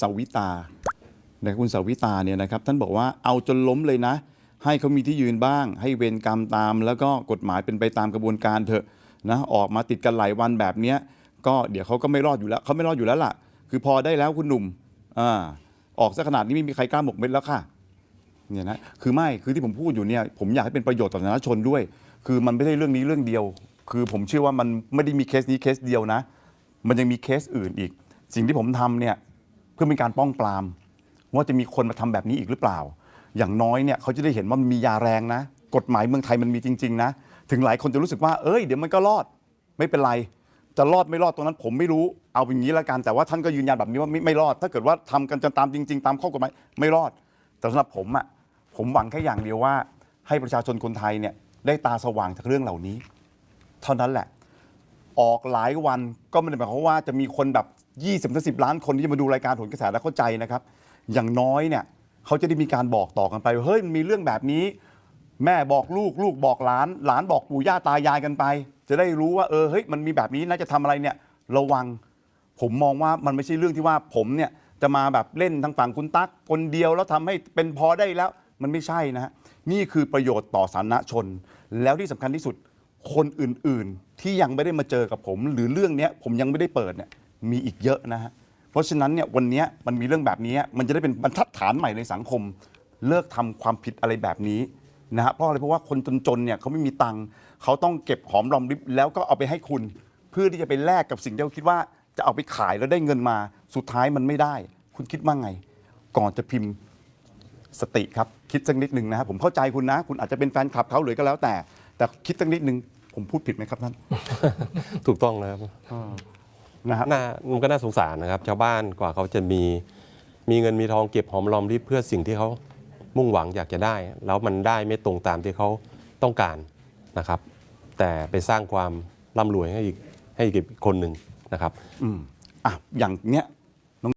สวิตานะคุณสวิตาเนี่ยนะครับท่านบอกว่าเอาจนล้มเลยนะ ให้เขามีที่ยืนบ้าง ให้เวรกรรมตาม แล้วก็กฎหมายเป็นไปตามกระบวนการเถอะนะออกมาติดกันหลายวันแบบเนี้ยก็เดี๋ยวเขาก็ไม่รอดอยู่แล้วเขาไม่รอดอยู่แล้วล่ะ คือพอได้แล้วคุณหนุ่มอ่าออกซะขนาดนี้ไม่มีใครกล้าหมกเม็ดแล้วค่ะเนี่ยนะคือไม่คือที่ผมพูดอยู่เนี่ยผมอยากให้เป็นประโยชน์ต่อสาธารณชนด้วย คือมันไม่ได้เรื่องนี้เรื่องเดียว คือผมเชื่อว่ามันไม่ได้มีเคสนี้เคสเดียวนะ มันยังมีเคสอื่นอีก สิ่งที่ผมทำเนี่ย พื่อเป็นการป้องปราม ว่าจะมีคนมาทำแบบนี้อีกหรือเปล่า อย่างน้อยเนี่ยเขาจะได้เห็นว่ามันมียาแรงนะ กฎหมายเมืองไทยมันมีจริง ๆ นะ ถึงหลายคนจะรู้สึกว่าเอ้ยเดี๋ยวมันก็รอดไม่เป็นไร จะรอดไม่รอดตรงนั้นผมไม่รู้เอาอย่างนี้ละกันแต่ว่าท่านก็ยืนยันแบบนี้ว่าไม่ไม่รอด ถ้าเกิดว่าทำกันจนตามจริง ๆ ตามข้อกฎหมายไม่รอด แต่สำหรับผมอะผมหวังแค่อย่างเดียวว่า ให้ประชาชนคนไทยเนี่ยได้ตาสว่างจากเรื่องเหล่านี้ เท่านั้นแหละ ออกหลายวันก็ไม่ได้หมายความว่าจะมีคนแบบ 20ถึง10ล้านคนที่จะมาดูรายการผลกระแสและเข้าใจนะครับ อย่างน้อยเนี่ยเขาจะได้มีการบอกต่อกันไปว่าเฮ้ยมันมีเรื่องแบบนี้ แม่บอกลูกลูกบอกหลาน หลานบอกปู่ย่าตายายกันไป จะได้รู้ว่าเออเฮ้ยมันมีแบบนี้นะจะทำอะไรเนี่ย ระวัง ผมมองว่ามันไม่ใช่เรื่องที่ว่าผมเนี่ยจะมาแบบเล่นทางฝั่งคุณตั๊กคนเดียวแล้วทำให้เป็นพอได้แล้ว มันไม่ใช่นะฮะนี่คือประโยชน์ต่อสาธารณชน แล้วที่สำคัญที่สุดคนอื่นๆ ที่ยังไม่ได้มาเจอกับผม หรือเรื่องเนี้ยผมยังไม่ได้เปิดเนี่ย มีอีกเยอะนะฮะเพราะฉะนั้นเนี่ยวันเนี้ยมันมีเรื่องแบบนี้มันจะได้เป็นบรรทัดฐานใหม่ในสังคม เลิกทำความผิดอะไรแบบนี้นะฮะเพราะอะไรเพราะว่าคนจนๆเนี่ยเขาไม่มีตังค์เขาต้องเก็บหอมรอมริบแล้วก็เอาไปให้คุณ เพื่อที่จะไปแลกกับสิ่งที่เขาคิดว่าจะเอาไปขายแล้วได้เงินมาสุดท้ายมันไม่ได้ คุณคิดว่าไง ก่อนจะพิมพ์สติครับคิดสักนิดหนึ่งนะครับผมเข้าใจคุณนะ คุณอาจจะเป็นแฟนคลับเขาหรือก็แล้วแต่ แต่คิดสักนิดหนึ่งผมพูดผิดไหมครับท่าน ถูกต้องนะครับ นะครับ น่ามันก็น่าสงสารนะครับ ชาวบ้านกว่าเขาจะมีมีเงินมีทองเก็บหอมรอมริบเพื่อสิ่งที่เขามุ่งหวังอยากจะได้ แล้วมันได้ไม่ตรงตามที่เขาต้องการนะครับ แต่ไปสร้างความร่ำรวยให้อีกให้อีกคนหนึ่งนะครับ อืมอะอย่างเนี้ย